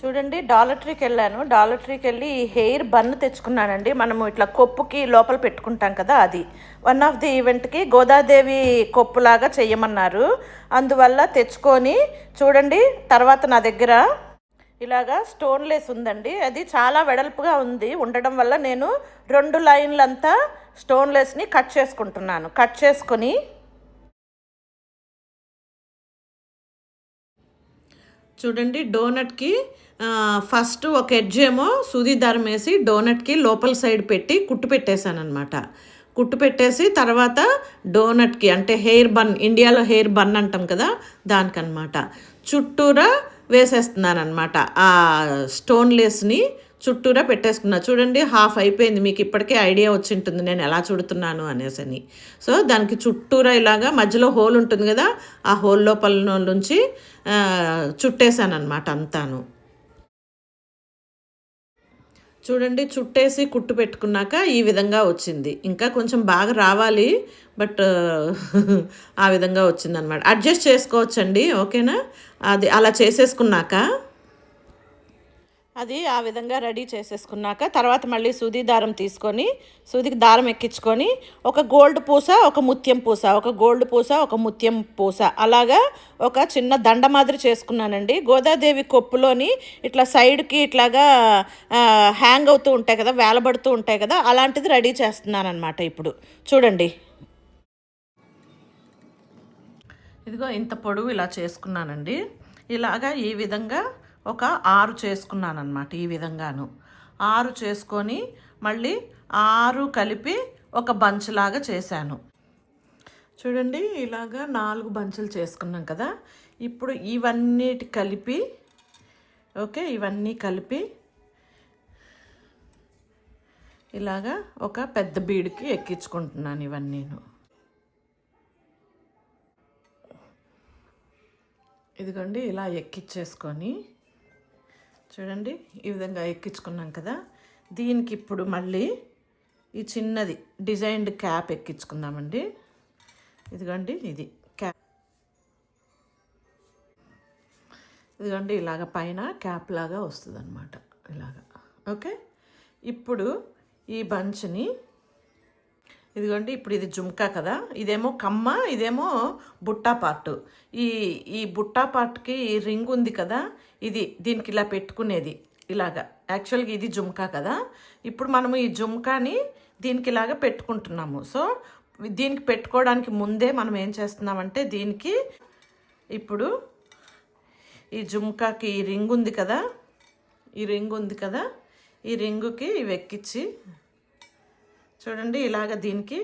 చూడండి డాలర్ ట్రీకి వెళ్ళాను. డాలర్ ట్రీకి వెళ్ళి ఈ హెయిర్ బన్ తెచ్చుకున్నానండి. మనము ఇట్లా కొప్పుకి లోపల పెట్టుకుంటాం కదా అది. వన్ ఆఫ్ ది ఈవెంట్కి గోదాదేవి కొప్పులాగా చేయమన్నారు అందువల్ల తెచ్చుకొని చూడండి తర్వాత నా దగ్గర ఇలాగా స్టోన్లెస్ ఉందండి. అది చాలా వెడల్పుగా ఉంది. ఉండడం వల్ల నేను రెండు లైన్లంతా స్టోన్లెస్ని కట్ చేసుకుంటున్నాను. కట్ చేసుకొని చూడండి డోనట్కి ఫస్ట్ ఒక ఎడ్జ్ ఏమో సూది దారం వేసి డోనట్కి లోపల సైడ్ పెట్టి కుట్టు పెట్టేశాను అనమాట కుట్టు పెట్టేసి తర్వాత డోనట్కి అంటే హెయిర్ బన్ ఇండియాలో హెయిర్ బన్ అంటాం కదా దానికనమాట చుట్టూరా వేసేస్తున్నాను అనమాట ఆ స్టోన్ లేస్ని చుట్టూరా పెట్టేసుకున్నా. చూడండి హాఫ్ అయిపోయింది. మీకు ఇప్పటికే ఐడియా వచ్చి ఉంటుంది నేను ఎలా చుడుతున్నాను అనేసని. సో దానికి చుట్టూరా ఇలాగా మధ్యలో హోల్ ఉంటుంది కదా ఆ హోల్ లోపల నుంచి చుట్టేశాను అనమాట అంతాను. చూడండి చుట్టేసి కుట్టు పెట్టుకున్నాక ఈ విధంగా వచ్చింది. ఇంకా కొంచెం బాగా రావాలి బట్ ఆ విధంగా వచ్చిందనమాట అడ్జస్ట్ చేసుకోవచ్చండి ఓకేనా? అది అలా చేసేసుకున్నాక అది ఆ విధంగా రెడీ చేసేసుకున్నాక తర్వాత మళ్ళీ సూది దారం తీసుకొని సూదికి దారం ఎక్కించుకొని ఒక గోల్డ్ పూస ఒక ముత్యం పూస ఒక గోల్డ్ పూస ఒక ముత్యం పూస. అలాగా ఒక చిన్న దండ మాదిరి చేసుకున్నానండి. గోదాదేవి కొప్పులోని ఇట్లా సైడ్కి ఇట్లాగా హ్యాంగ్ అవుతూ ఉంటాయి కదా వేలబడుతూ ఉంటాయి కదా అలాంటిది రెడీ చేస్తున్నాను అనమాట ఇప్పుడు. చూడండి. ఇదిగో ఇంత పొడవు ఇలా చేసుకున్నానండి. ఇలాగా ఈ విధంగా ఒక ఆరు చేసుకున్నాను అనమాట ఈ విధంగాను. ఆరు చేసుకొని మళ్ళీ ఆరు కలిపి ఒక బంచ్ లాగా చేశాను. చూడండి ఇలాగా నాలుగు బంచులు చేసుకున్నాం కదా. ఇప్పుడు ఇవన్నిటి కలిపి ఓకే ఇవన్నీ కలిపి ఇలాగా ఒక పెద్ద బీడుకి ఎక్కించుకుంటున్నాను ఇవన్నీను. ఇదిగోండి ఇలా ఎక్కించేసుకొని చూడండి ఈ విధంగా ఎక్కించుకున్నాం కదా. దీనికి ఇప్పుడు మళ్ళీ ఈ చిన్నది డిజైన్డ్ క్యాప్ ఎక్కించుకుందామండి. ఇదిగోండి ఇది క్యాప్. ఇదిగోండి ఇలాగ పైన క్యాప్ లాగా వస్తుంది అనమాట ఇలాగా. ఓకే? ఇప్పుడు ఈ బంచ్ని ఇదిగోండి ఇప్పుడు ఇది జుమ్కా కదా. ఇదేమో కమ్మ ఇదేమో బుట్టా పార్ట్. ఈ ఈ బుట్టా పార్ట్కి ఈ రింగ్ ఉంది కదా ఇది దీనికి ఇలా పెట్టుకునేది ఇలాగా. యాక్చువల్గా ఇది జుమ్కా కదా. ఇప్పుడు మనము ఈ జుమ్కాని దీనికి ఇలాగ పెట్టుకుంటున్నాము. సో దీనికి పెట్టుకోవడానికి ముందే మనం ఏం చేస్తున్నామంటే దీనికి ఇప్పుడు ఈ జుమ్కాకి ఈ రింగ్ ఉంది కదా. ఈ రింగ్ ఉంది కదా. ఈ రింగుకి ఇవి ఎక్కించి చూడండి ఇలాగ దీనికి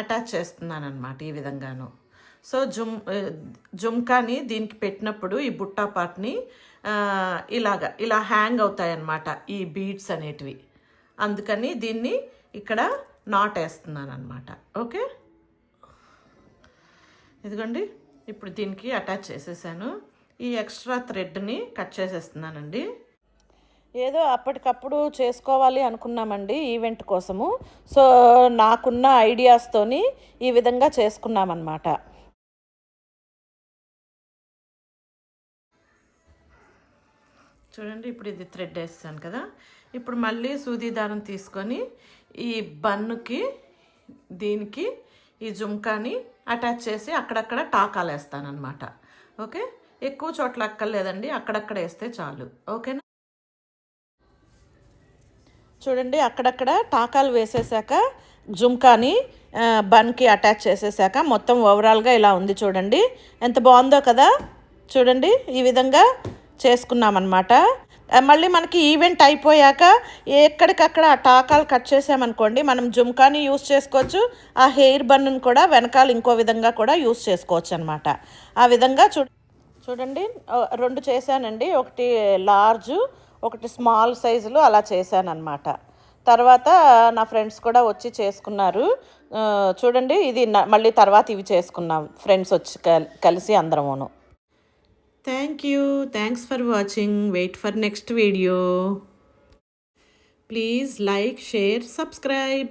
అటాచ్ చేస్తున్నాను అనమాట ఈ విధంగాను. సో జుమ్ జుమ్కాని దీనికి పెట్టినప్పుడు ఈ బుట్టా పార్ట్ని ఇలాగ ఇలా హ్యాంగ్ అవుతాయి అన్నమాట ఈ బీడ్స్ అనేటివి. అందుకని దీన్ని ఇక్కడ నాట్ వేస్తున్నాను అనమాట ఓకే? ఇదిగోండి ఇప్పుడు దీనికి అటాచ్ చేసేసాను. ఈ ఎక్స్ట్రా థ్రెడ్ని కట్ చేసేస్తున్నానండి. ఏదో అప్పటికప్పుడు చేసుకోవాలి అనుకున్నామండి ఈవెంట్ కోసము. సో నాకున్న ఐడియాస్తోని ఈ విధంగా చేసుకున్నామన్నమాట. చూడండి ఇప్పుడు ఇది థ్రెడ్ వేస్తాను కదా. ఇప్పుడు మళ్ళీ సూది దారం తీసుకొని ఈ బన్నుకి దీనికి ఈ జుమ్కాని అటాచ్ చేసి అక్కడక్కడ టాకాలు వేస్తానమాట ఓకే? ఎక్కువ చోట్ల అక్కర్లేదండి అక్కడక్కడ వేస్తే చాలు. ఓకేనా? చూడండి అక్కడక్కడ టాకాలు వేసేసాక జుమ్కాని బన్కి అటాచ్ చేసేసాక మొత్తం ఓవరాల్గా ఇలా ఉంది చూడండి. ఎంత బాగుందో కదా? చూడండి ఈ విధంగా చేసుకున్నామన్నమాట. మళ్ళీ మనకి ఈవెంట్ అయిపోయాక ఎక్కడికక్కడ ఆ టాకాలు కట్ చేసామనుకోండి మనం జుమ్కాని యూస్ చేసుకోవచ్చు ఆ హెయిర్ బన్ను కూడా వెనకాల ఇంకో విధంగా కూడా యూస్ చేసుకోవచ్చు అనమాట ఆ విధంగా చూ చూడండి రెండు చేశానండి. ఒకటి లార్జ్ ఒకటి స్మాల్ సైజులో అలా చేశానన్నమాట. తర్వాత నా ఫ్రెండ్స్ కూడా వచ్చి చేసుకున్నారు. చూడండి ఇది మళ్ళీ తర్వాత ఇవి చేసుకున్నాం. ఫ్రెండ్స్ వచ్చి కలిసి అందరమును. Thank you thanks for watching wait for next video please like share subscribe